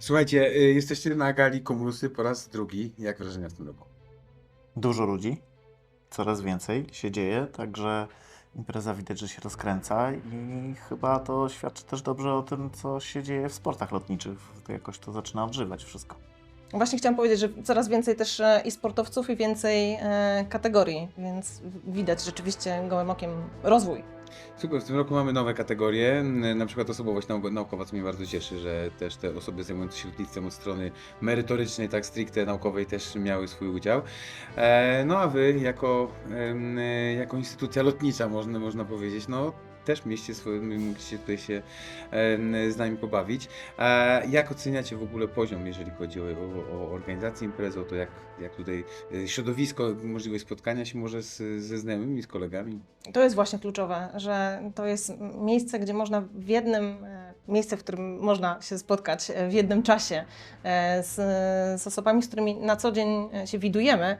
Słuchajcie, y, jesteście na gali Komulusy po raz drugi. Jak wrażenia w tym roku? Dużo ludzi, coraz więcej się dzieje, także impreza widać, że się rozkręca i chyba to świadczy też dobrze o tym, co się dzieje w sportach lotniczych. To jakoś to zaczyna odżywać wszystko. Właśnie chciałam powiedzieć, że coraz więcej też e, i sportowców, i więcej e, kategorii, więc widać rzeczywiście gołym okiem rozwój. Super, w tym roku mamy nowe kategorie, na przykład osobowość nau- naukowa, co mnie bardzo cieszy, że też te osoby zajmujące się lotnictwem od strony merytorycznej, tak stricte naukowej też miały swój udział. E, no a wy jako, e, jako instytucja lotnicza, można, można powiedzieć, no też mieliście swoje, mogliście tutaj się z nami pobawić. E, jak oceniacie w ogóle poziom, jeżeli chodzi o, o, o organizację imprezy, o to jak, jak tutaj e, środowisko, możliwość spotkania się może z, ze znajomymi, z kolegami? To jest właśnie kluczowe, że to jest miejsce, gdzie można w jednym, e, miejsce, w którym można się spotkać e, w jednym czasie e, z, z osobami, z którymi na co dzień e, się widujemy,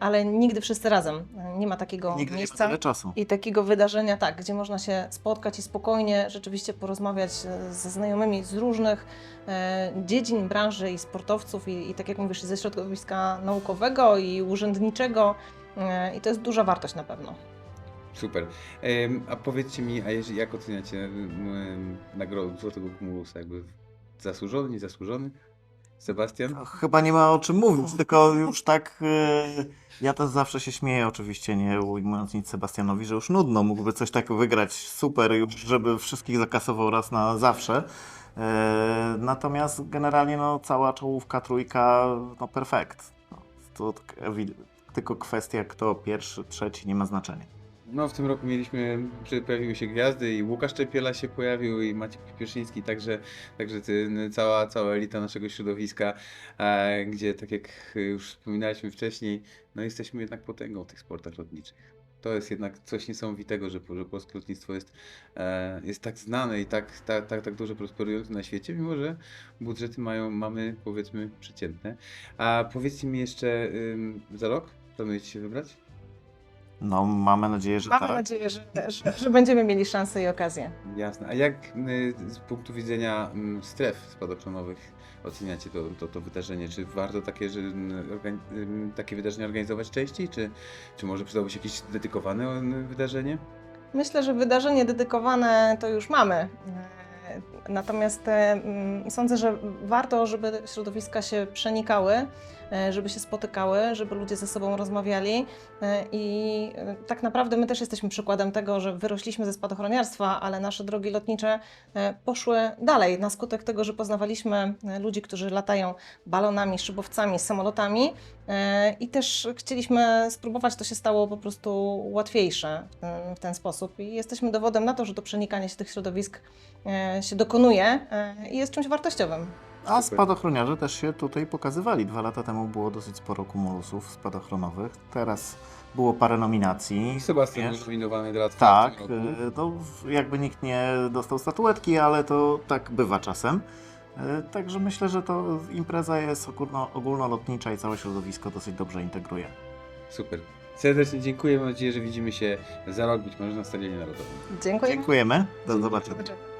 ale nigdy wszyscy razem. Nie ma takiego Nigdy nie miejsca. tyle czasu. I takiego wydarzenia, tak, gdzie można się spotkać i spokojnie rzeczywiście porozmawiać ze znajomymi z różnych dziedzin, branży i sportowców, i, i tak jak mówisz, ze środowiska naukowego i urzędniczego. I to jest duża wartość na pewno. Super. A powiedzcie mi, a jeżeli, jak oceniacie nagrodę Złotego Kumulusa? Jakby zasłużony, niezasłużony? Sebastian? To Chyba nie ma o czym mówić, tylko już tak. e, Ja też zawsze się śmieję, oczywiście, nie ujmując nic Sebastianowi, że już nudno mógłby coś tak wygrać super, już żeby wszystkich zakasował raz na zawsze. E, Natomiast generalnie no, cała czołówka, trójka, no perfekt. No, to tak tylko kwestia, kto pierwszy, trzeci, nie ma znaczenia. No w tym roku mieliśmy, pojawiły się gwiazdy i Łukasz Czepiela się pojawił i Maciek Pieszyński, także, także ty, cała, cała elita naszego środowiska, e, gdzie tak jak już wspominaliśmy wcześniej, no jesteśmy jednak potęgą w tych sportach lotniczych. To jest jednak coś niesamowitego, że, że polskie lotnictwo jest, e, jest tak znane i tak, tak, tak, tak dużo prosperujące na świecie, mimo że budżety mają, mamy powiedzmy przeciętne. A powiedzcie mi jeszcze ym, za rok, planujecie się wybrać? No, mamy nadzieję, że Mamy tak. nadzieję, że, że, że będziemy mieli szansę i okazję. Jasne. A jak y, z punktu widzenia mm, stref spadochronowych oceniacie to, to, to wydarzenie? Czy warto takie, że, mm, organi- ym, takie wydarzenia organizować częściej? Czy, czy może przydałoby się jakieś dedykowane mm, wydarzenie? Myślę, że wydarzenie dedykowane to już mamy. E, Natomiast sądzę, że warto, żeby środowiska się przenikały, e, żeby się spotykały, żeby ludzie ze sobą rozmawiali. E, I e, tak naprawdę my też jesteśmy przykładem tego, że wyrośliśmy ze spadochroniarstwa, ale nasze drogi lotnicze poszły dalej na skutek tego, że poznawaliśmy ludzi, którzy latają balonami, szybowcami, samolotami. I też chcieliśmy spróbować, to się stało po prostu łatwiejsze w ten, sposób. I jesteśmy dowodem na to, że to przenikanie się tych środowisk się dokonuje e, i jest czymś wartościowym. A spadochroniarze też się tutaj pokazywali. Dwa lata temu było dosyć sporo kumulusów spadochronowych. Teraz było parę nominacji. Sebastian Wiesz? był nominowany dla Tak, to w- jakby nikt nie dostał statuetki, ale to tak bywa czasem. Y, Także myślę, że to impreza jest ogólno, ogólnolotnicza i całe środowisko dosyć dobrze integruje. Super. Serdecznie dziękuję. Mam nadzieję, że widzimy się za rok, być może na Stadionie Narodowym. Dziękuję. Dziękujemy. Zobaczenia. Do zobaczenia.